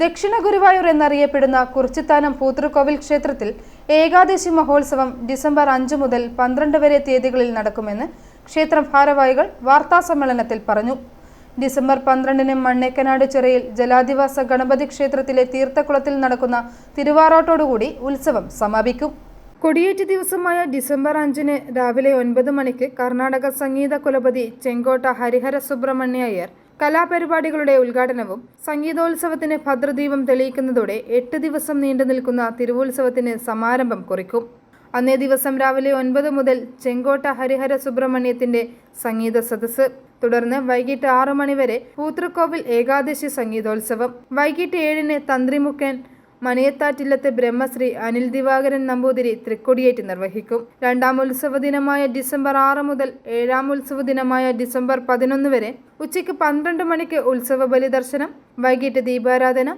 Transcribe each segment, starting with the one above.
ദക്ഷിണ ഗുരുവായൂർ എന്നറിയപ്പെടുന്ന കുറിച്ചിത്താനം പൂത്തൃക്കോവിൽ ക്ഷേത്രത്തിൽ ഏകാദശി മഹോത്സവം ഡിസംബർ അഞ്ച് മുതൽ പന്ത്രണ്ട് വരെ തീയതികളിൽ നടക്കുമെന്ന് ക്ഷേത്രം ഭാരവാഹികൾ വാർത്താസമ്മേളനത്തിൽ പറഞ്ഞു. ഡിസംബർ പന്ത്രണ്ടിന് മണ്ണേക്കനാട് ചിറയിൽ ജലാധിവാസ ഗണപതി ക്ഷേത്രത്തിലെ തീർത്ഥക്കുളത്തിൽ നടക്കുന്ന തിരുവാറോട്ടോടുകൂടി ഉത്സവം സമാപിക്കും. കൊടിയേറ്റ് ദിവസമായ ഡിസംബർ അഞ്ചിന് രാവിലെ ഒൻപത് മണിക്ക് കർണാടക സംഗീത കുലപതി ചെങ്കോട്ട ഹരിഹര സുബ്രഹ്മണ്യ അയ്യർ കലാപരിപാടികളുടെ ഉദ്ഘാടനവും സംഗീതോത്സവത്തിന് ഭദ്രദീപം തെളിയിക്കുന്നതോടെ എട്ട് ദിവസം നീണ്ടു നിൽക്കുന്ന തിരുവോത്സവത്തിന് സമാരംഭം കുറിക്കും. അന്നേ ദിവസം രാവിലെ ഒൻപത് മുതൽ ചെങ്കോട്ട ഹരിഹര സുബ്രഹ്മണ്യത്തിന്റെ സംഗീത സദസ്സ്. തുടർന്ന് വൈകിട്ട് ആറു മണിവരെ പൂത്രക്കോവിൽ ഏകാദശി സംഗീതോത്സവം. വൈകിട്ട് ഏഴിന് തന്ത്രിമുഖൻ മനയത്താറ്റില്ലത്ത് ബ്രഹ്മശ്രീ അനിൽ ദിവാകരൻ നമ്പൂതിരി തൃക്കൊടിയേറ്റ് നിർവഹിക്കും. രണ്ടാം ഉത്സവ ദിനമായ ഡിസംബർ ആറ് മുതൽ ഏഴാം ഉത്സവ ദിനമായ ഡിസംബർ പതിനൊന്ന് വരെ ഉച്ചയ്ക്ക് പന്ത്രണ്ട് മണിക്ക് ഉത്സവ ബലിദർശനം വൈകിട്ട് ദീപാരാധന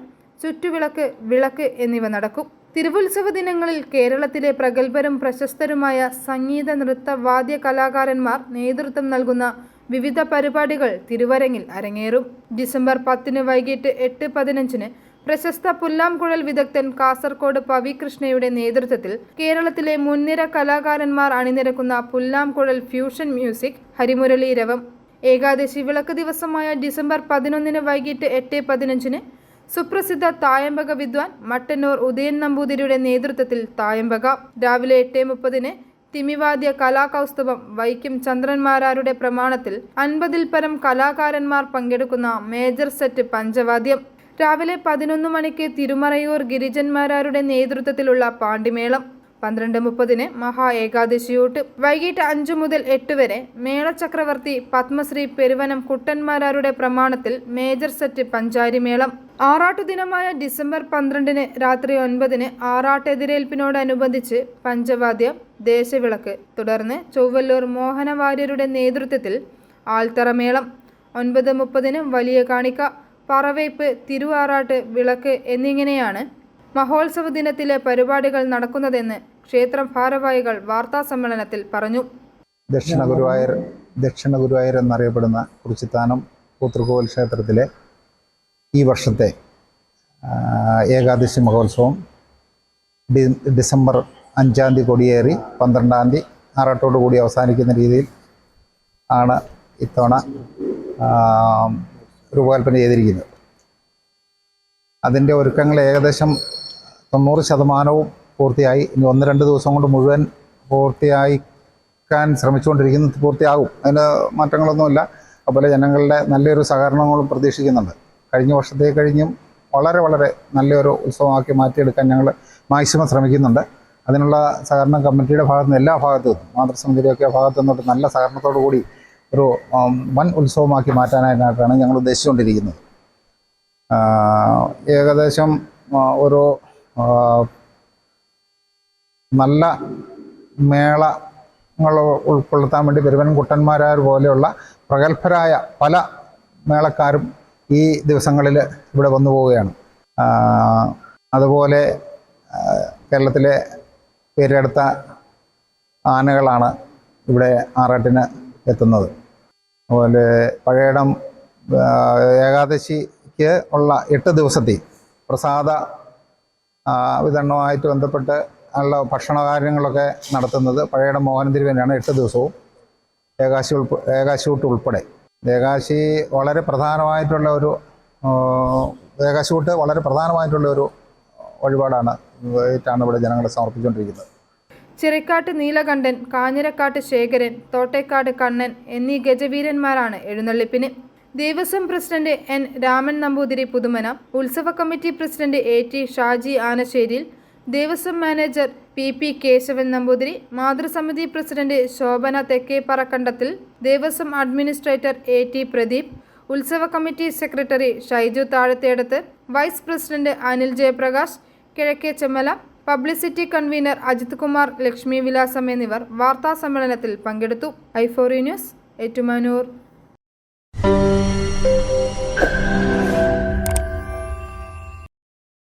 ചുറ്റുവിളക്ക് വിളക്ക് എന്നിവ നടക്കും. തിരുവുത്സവ ദിനങ്ങളിൽ കേരളത്തിലെ പ്രഗത്ഭരും പ്രശസ്തരുമായ സംഗീത നൃത്ത വാദ്യ കലാകാരന്മാർ നേതൃത്വം നൽകുന്ന വിവിധ പരിപാടികൾ തിരുവരങ്ങിൽ അരങ്ങേറും. ഡിസംബർ പത്തിന് വൈകിട്ട് എട്ട് പതിനഞ്ചിന് പ്രശസ്ത പുല്ലാംകുഴൽ വിദഗ്ധൻ കാസർകോട് പവി കൃഷ്ണയുടെ നേതൃത്വത്തിൽ കേരളത്തിലെ മുൻനിര കലാകാരന്മാർ അണിനിരക്കുന്ന പുല്ലാംകുഴൽ ഫ്യൂഷൻ മ്യൂസിക് ഹരിമുരളീരവം ഏകാദശി വിളക്ക് ദിവസമായ ഡിസംബർ പതിനൊന്നിന് വൈകിട്ട് എട്ട് പതിനഞ്ചിന് സുപ്രസിദ്ധ തായമ്പക വിദ്വാൻ മട്ടന്നൂർ ഉദയൻ നമ്പൂതിരിയുടെ നേതൃത്വത്തിൽ തായമ്പക. രാവിലെ എട്ട് മുപ്പതിന് തിമിവാദ്യ കലാകൗസ്തുഭം വൈക്കം ചന്ദ്രന്മാരാരുടെ പ്രമാണത്തിൽ അൻപതിൽ പരം കലാകാരന്മാർ പങ്കെടുക്കുന്ന മേജർ സെറ്റ് പഞ്ചവാദ്യം. രാവിലെ പതിനൊന്ന് മണിക്ക് തിരുമറയൂർ ഗിരിജന്മാരാരുടെ നേതൃത്വത്തിലുള്ള പാണ്ടിമേളം. പന്ത്രണ്ട് മുപ്പതിന് മഹാ ഏകാദശിയൂട്ട്. വൈകിട്ട് അഞ്ചു മുതൽ എട്ട് വരെ മേളചക്രവർത്തി പത്മശ്രീ പെരുവനം കുട്ടന്മാരാരുടെ പ്രമാണത്തിൽ മേജർ സെറ്റ് പഞ്ചാരിമേളം. ആറാട്ടു ദിനമായ ഡിസംബർ പന്ത്രണ്ടിന് രാത്രി ഒൻപതിന് ആറാട്ടെതിരേൽപ്പിനോടനുബന്ധിച്ച് പഞ്ചവാദ്യം ദേശവിളക്ക്. തുടർന്ന് ചൊവ്വല്ലൂർ മോഹനവാര്യരുടെ നേതൃത്വത്തിൽ ആൽത്തറമേളം. ഒൻപത് മുപ്പതിന് വലിയ കാണിക്ക പറവയ്പ് തിരുവാറാട്ട് വിളക്ക് എന്നിങ്ങനെയാണ് മഹോത്സവ ദിനത്തിലെ പരിപാടികൾ നടക്കുന്നതെന്ന് ക്ഷേത്രം ഭാരവാഹികൾ വാർത്താസമ്മേളനത്തിൽ പറഞ്ഞു. ദക്ഷിണ ഗുരുവായൂർ ദക്ഷിണ ഗുരുവായൂർ എന്നറിയപ്പെടുന്ന കുറിച്ചിത്താനം പൂത്തൃക്കോവിൽ ക്ഷേത്രത്തിലെ ഈ വർഷത്തെ ഏകാദശി മഹോത്സവം ഡി ഡിസംബർ അഞ്ചാം തീയതി കൊടിയേറി പന്ത്രണ്ടാം തീയതി ആറാട്ടോടു കൂടി അവസാനിക്കുന്ന രീതിയിൽ ആണ് ഇത്തവണ രൂപകൽപ്പന ചെയ്തിരിക്കുന്നത്. അതിന്റെ ഒരുക്കങ്ങൾ ഏകദേശം തൊണ്ണൂറ് ശതമാനവും പൂർത്തിയായി. ഇനി ഒന്ന് രണ്ട് ദിവസം കൊണ്ട് മുഴുവൻ പൂർത്തിയാക്കാൻ ശ്രമിച്ചുകൊണ്ടിരിക്കുന്നത് പൂർത്തിയാകും. അതിന് മാറ്റങ്ങളൊന്നുമില്ല. അതുപോലെ ജനങ്ങളുടെ നല്ലൊരു സഹകരണങ്ങളും പ്രതീക്ഷിക്കുന്നുണ്ട്. കഴിഞ്ഞ വർഷത്തെ കഴിഞ്ഞും വളരെ വളരെ നല്ലൊരു ഉത്സവമാക്കി മാറ്റിയെടുക്കാൻ ഞങ്ങൾ മാക്സിമം ശ്രമിക്കുന്നുണ്ട്. അതിനുള്ള സഹകരണം കമ്മിറ്റിയുടെ ഭാഗത്തുനിന്ന് എല്ലാ ഭാഗത്തു. നിന്നും മാതൃസമിതിയുടെയൊക്കെ ഭാഗത്തു നിന്നോട്ട് നല്ല സഹകരണത്തോടു കൂടി ഒരു വൻ ഉത്സവമാക്കി മാറ്റാനായിട്ടാണ് ഞങ്ങൾ ഉദ്ദേശിച്ചുകൊണ്ടിരിക്കുന്നത്. ഏകദേശം ഒരു നല്ല മേളങ്ങൾ ഉൾക്കൊള്ളുത്താൻ വേണ്ടി പെരുവൻ കുട്ടന്മാരായ പോലെയുള്ള പ്രഗത്ഭരായ പല മേളക്കാരും ഈ ദിവസങ്ങളിൽ ഇവിടെ വന്നു പോവുകയാണ്. അതുപോലെ കേരളത്തിലെ പേരെടുത്ത ആനകളാണ് ഇവിടെ ആറാട്ടിന് എത്തുന്നത്. അതുപോലെ പഴയടം ഏകാദശിക്ക് ഉള്ള എട്ട് ദിവസത്തെ പ്രസാദ വിതരണവുമായിട്ട് ബന്ധപ്പെട്ട് ഉള്ള ഭക്ഷണ കാര്യങ്ങളൊക്കെ നടത്തുന്നത് പഴയടം മോഹൻ തിരുവേനാണ് എട്ട് ദിവസവും. ഏകാശി ഉൾപ്പെ ഏകാശിയൂട്ട് ഉൾപ്പെടെ. ഏകാശി വളരെ പ്രധാനമായിട്ടുള്ള ഒരു ഏകാശി ഏകാശിയൂട്ട് വളരെ പ്രധാനമായിട്ടുള്ള ഒരു വഴിപാടാണ് ഇവിടെ ജനങ്ങളെ സമർപ്പിച്ചുകൊണ്ടിരിക്കുന്നത്. ചിറക്കാട്ട് നീലകണ്ഠൻ കാഞ്ഞിരക്കാട്ട് ശേഖരൻ തോട്ടേക്കാട് കണ്ണൻ എന്നീ ഗജവീരന്മാരാണ് എഴുന്നള്ളിപ്പിന്. Devaswom president N. Raman Namboothiri Puthumana ഉത്സവ committee president A. T. Shaji ആനശ്ശേരിയിൽ Devaswom manager P. P. Keshavan Namboothiri മാതൃസമിതി president Shobhana തെക്കേപ്പറക്കണ്ടത്തിൽ Devaswom administrator A. T. Pradeep ഉത്സവ committee secretary Shaiju Thazhathedath vice president Anil Jayaprakash Kizhakke Chemmala publicity convener Ajith Kumar Lakshmi Vilasam എന്നിവർ വാർത്താ സമ്മേളനത്തിൽ പങ്കെടുത്തു. ഐഫോറി news Ettumanoor.